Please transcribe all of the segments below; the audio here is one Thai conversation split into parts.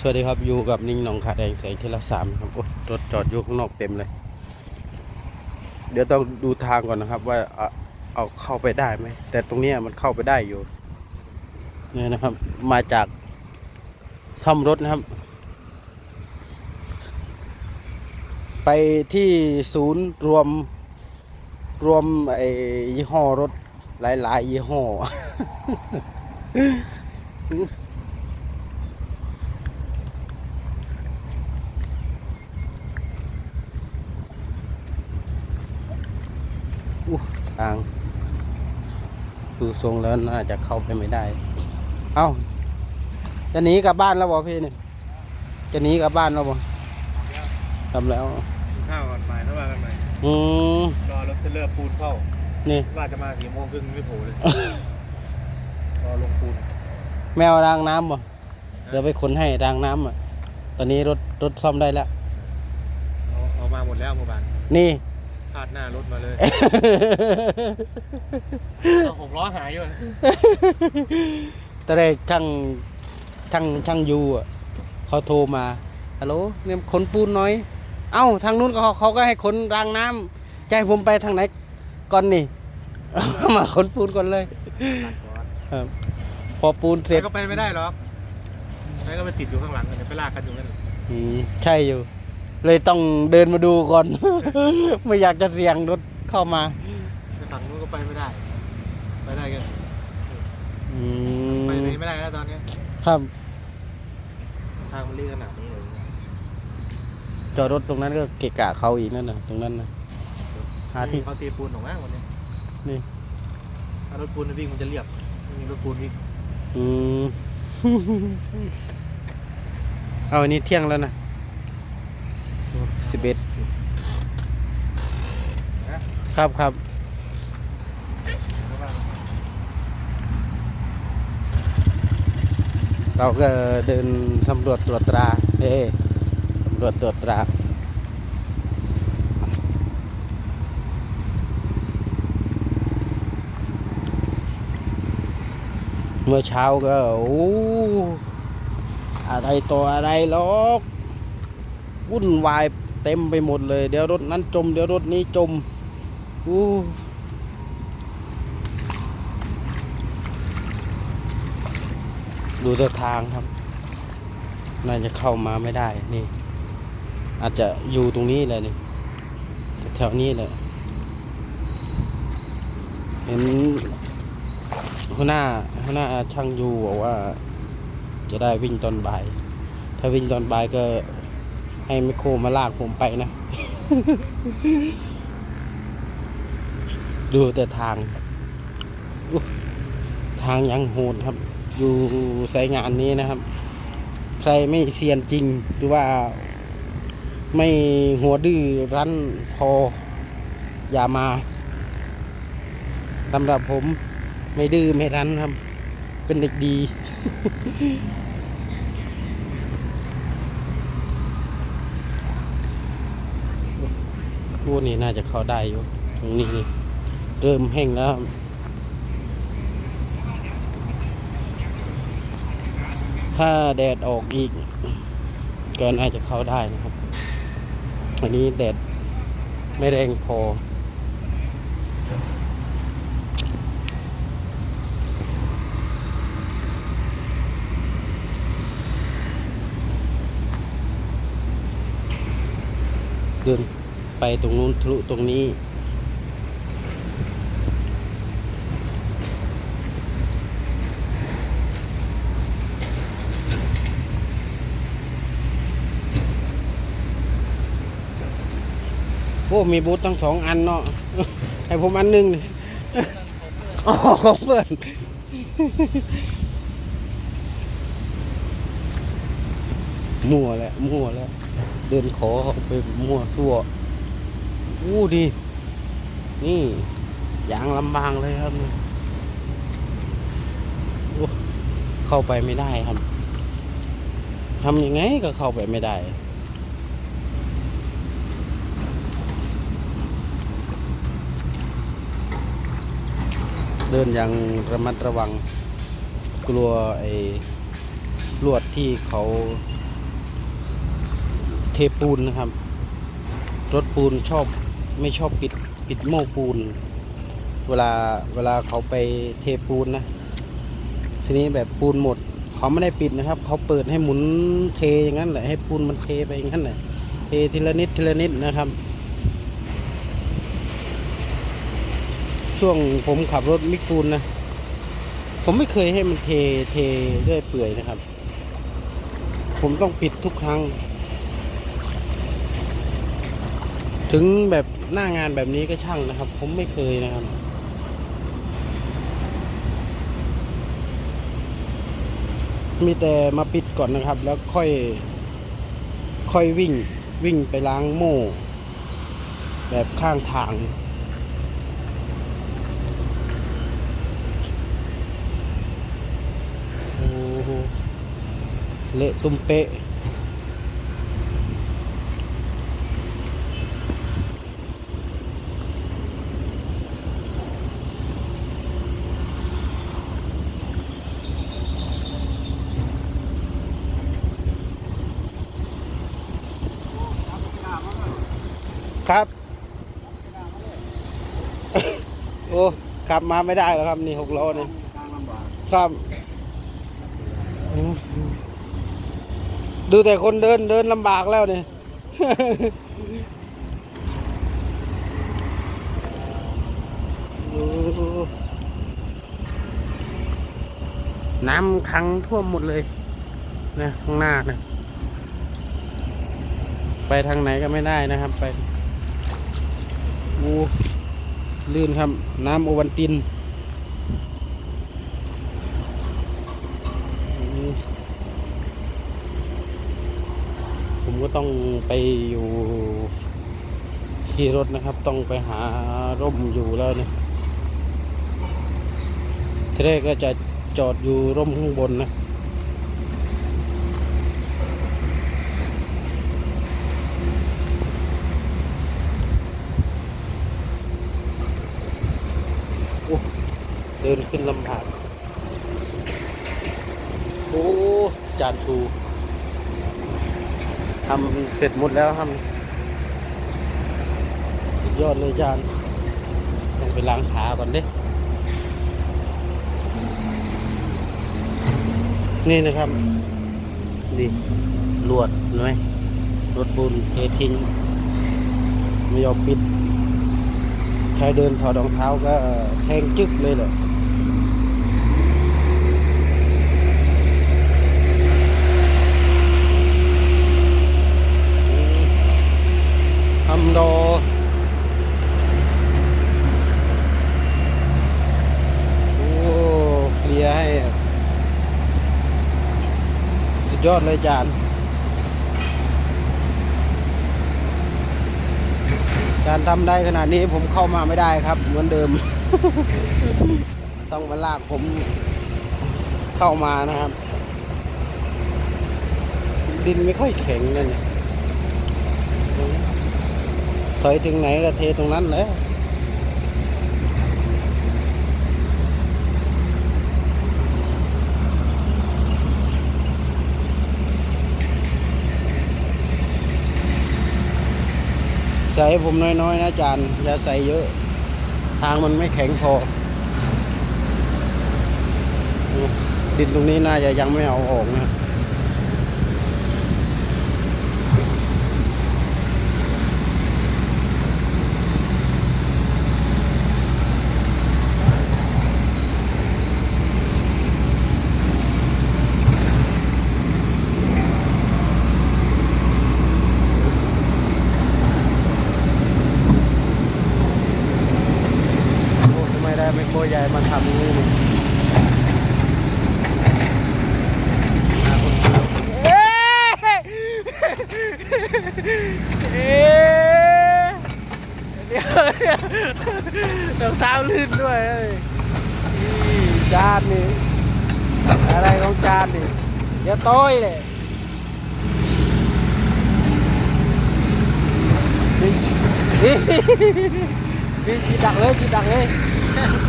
สวัสดีครับอยู่กับนิ่งหนองขาแดงแสงเทละสามครับโอ้รถจอดอยู่ข้างนอกเต็มเลย เดี๋ยวต้องดูทางก่อนนะครับ ว่าเอาเอาเข้าไปได้ไหมแต่ตรงเนี้ยมันเข้าไปได้อยู่เนี่ยนะครับ มาจากซ่อมรถนะครับ ไปที่ศูนย์รวมรวมไอ้ยี่ห้อรถหลายๆยี่ห้อ อู้ทาง ดูทรงแล้วน่าจะเข้าไปไม่ได้ เอ้า จะหนีกลับบ้านแล้วบอพี่เนี่ยจะหนีกลับบ้านแล้วบอทำแล้วกินข้าวก่อนไปถ้าว่ากันใหม่อืมรอรถเทรลเลอร์ปูนเข้า นี่ ว่าจะมาสี่โมงครึ่งไม่โผล่เลย รอลงปูน แมวรางน้ำบ่ เดี๋ยวไปขนให้รางน้ำอะ ตอนนี้รถรถซ่อมได้แล้ว เอาเอามาหมดแล้วเมื่อวานนี่พาดหน้ารถมาเลยเอาหกล้อหายอยู่นะตอนแรกช่างช่างช่างยูอะเขาโทรมาฮัลโหลเนี่ยขนปูนหน่อย เอ้าทางนู้นเขาเขาก็ให้ขนรางน้ำจะให้ผมไปทางไหนก่อนนี่ มาขนปูนก่อนเลยตัดก่อนครับพอปูนเสร็จแล้วก็ไปไม่ได้หรอกแล้วก็ไปติดอยู่ข้างหลังกันเดี๋ยวไปลากกันอยู่นั่นอืมใช่อยู่ เลยต้องเดินมาดูก่อน ไม่อยากจะเสี่ยงรถเข้ามาไปฝั่งนู้นก็ไปไม่ได้ ไปได้กันอืไปมไหนไม่ได้แล้วตอนนี้ครับทางมันลื่นขนาดนี้เลยจอดรถตรงนั้นก็เกะกะเขาอีกนั่นน่ะตรงนั้นนะหาที่เขาตีปูนออกมาวันนี้นี่ถ้ารถปูนวิ่งมันจะเรียบไม่มีรถปูนวิ่งอืม เอาอันนี้เที่ยงแล้วนะ สิบเอ็ดครับครับเราก็เดินสำรวจตรวจตรา เอ๊สำรวจตรวจตราเมื่อเช้าก็โอ้อะไรตัวอะไรหรอก วุ่นวายเต็มไปหมดเลย เดี๋ยวรถนั้นจม เดี๋ยวรถนี้จมอู้ดูทางครับ น่าจะเข้ามาไม่ได้ นี่ อาจจะอยู่ตรงนี้แหละนี่แถวนี้แหละเห็นหัวหน้าหัวหน้าช่างยูบอกว่า จะได้วิ่งตอนบ่าย ถ้าวิ่งตอนบ่ายก็ ให้ไมโครมาลากผมไปนะ ดูแต่ทาง ทางยังโหดครับ อยู่สายงานนี้นะครับ ใครไม่เซียนจริงหรือว่าไม่หัวดื้อรั้นพอ อย่ามาสำหรับผมไม่ดื้อไม่รั้นครับ เป็นเด็กดี พวกนี้น่าจะเข้าได้อยู่ ตรงนี้เริ่มแห้งแล้วถ้าแดดออกอีกก็น่าจะเข้าได้นะครับ อันนี้แดดไม่แรงพอ เดิน ไปตรงนู้นทะลุตรงนี้ โอ้ มีบูธทั้งสองอันเนาะ ให้ผมอันหนึงอ๋อของเพื่อนมั่วแล้วมั่วแล้ว เดินขอเขาไปมั่วซั่ว อู้ดี นี่อย่างลำบางเลยครับเข้าไปไม่ได้ครับทำยังไงก็เข้าไปไม่ได้เดินอย่างระมัดระวังกลัวไอ้ลวดที่เขาเทปูนนะครับ รถปูนชอบ ไม่ชอบปิดปิดโม้ปูน เวลาเวลาเขาไปเทปูนนะ ทีนี้แบบปูนหมด เขาไม่ได้ปิดนะครับ เขาเปิดให้หมุนเทอย่างนั้นแหละ ให้ปูนมันเทไปอย่างนั้นแหละ เททีละนิดทีละนิดนะครับ ช่วงผมขับรถมิกปูนนะ ผมไม่เคยให้มันเทเทเรื่อยเปื่อยนะครับ ผมต้องปิดทุกครั้ง ถึงแบบหน้างานแบบนี้ก็ช่างนะครับ ผมไม่เคยนะครับ มีแต่มาปิดก่อนนะครับ แล้วค่อย ค่อยวิ่งวิ่งไปล้างโม่ แบบข้างทางโอ้โหเละตุ้มเป๊ะ ครับ โอ้ขับมาไม่ได้แล้วครับ นี่หกล้อนี่ครับดูแต่คนเดินเดินลำบากแล้วนี่น้ำขังท่วมหมดเลยนะข้างหน้านะไปทางไหนก็ไม่ได้นะครับไป อูลื่นครับ น้ำโอวันตินผมก็ต้องไปอยู่ที่รถนะครับ ต้องไปหาร่มอยู่แล้วเนี่ยทีแรกก็จะจอดอยู่ร่มข้างบนนะ เดินขึ้นลำบากโอ้จานชูทำเสร็จหมดแล้วทำสุดยอดเลยจานต้องไปล้างขาก่อนเด้นี่นะครับ นี่ลวดเห็นไหมรถบุญเททิ้งไม่ยอมปิด ใครเดินถอดรองเท้าก็แทงจึกเลยแหละทำดอโอ้เคลียร์ให้ สุด ยอดเลยจาน การทำได้ขนาดนี้ผมเข้ามาไม่ได้ครับ เหมือนเดิม ต้องมาลากผมเข้ามานะครับ ดินไม่ค่อยแข็งเลยเนี่ยถอยถึงไหนก็เทตรงนั้นเลย ใส่ให้ผมน้อยๆนะอาจารย์อย่าใส่เยอะ ทางมันไม่แข็งพอ ดินตรงนี้น่าจะยังไม่เอาออกนะ โอ้ทำไมได้ไม่โคใหญ่มาทำอย่างนี้เนี่ยหาคนทำเอ๊ะเอ๊ะเดี๋ยวเดี๋ยว รองเท้าลื่นด้วยเอ้ยจานนี่อะไรของจานนี่เดี๋ยวโต้อยเลยนี่นี่นี่จีดักเลยจีดักเลย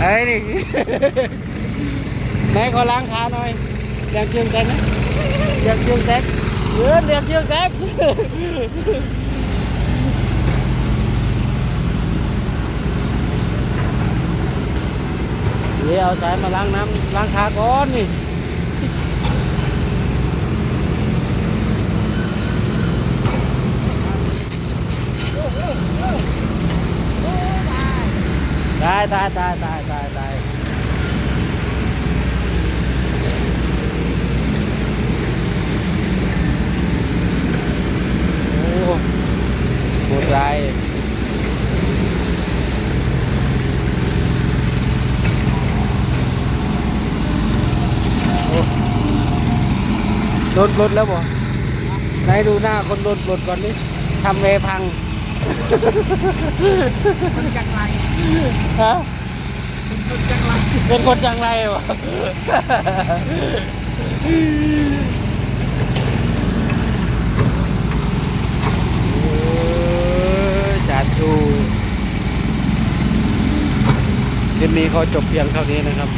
เฮ้นี่ไหนขอล้างขาหน่อยอยากเชียงแตกไหมอยากเชียงแตกเออเรียกเชือกแซก เดี๋ยวเอาสายมาล้างน้ำล้างขาก่อนนี่ตายตายตายตายตายตายโอ้โหดร้ายโอ้โด นรถแล้วบ่ไหนดูหน้าคนโดนรถก่อนนี่ทำเวพังมันจังไรฮะมันจังไรเป็นคนจังไรวะโอ้ยจานชูคลิปนี้เขาจบเพียงเท่านี้นะครับ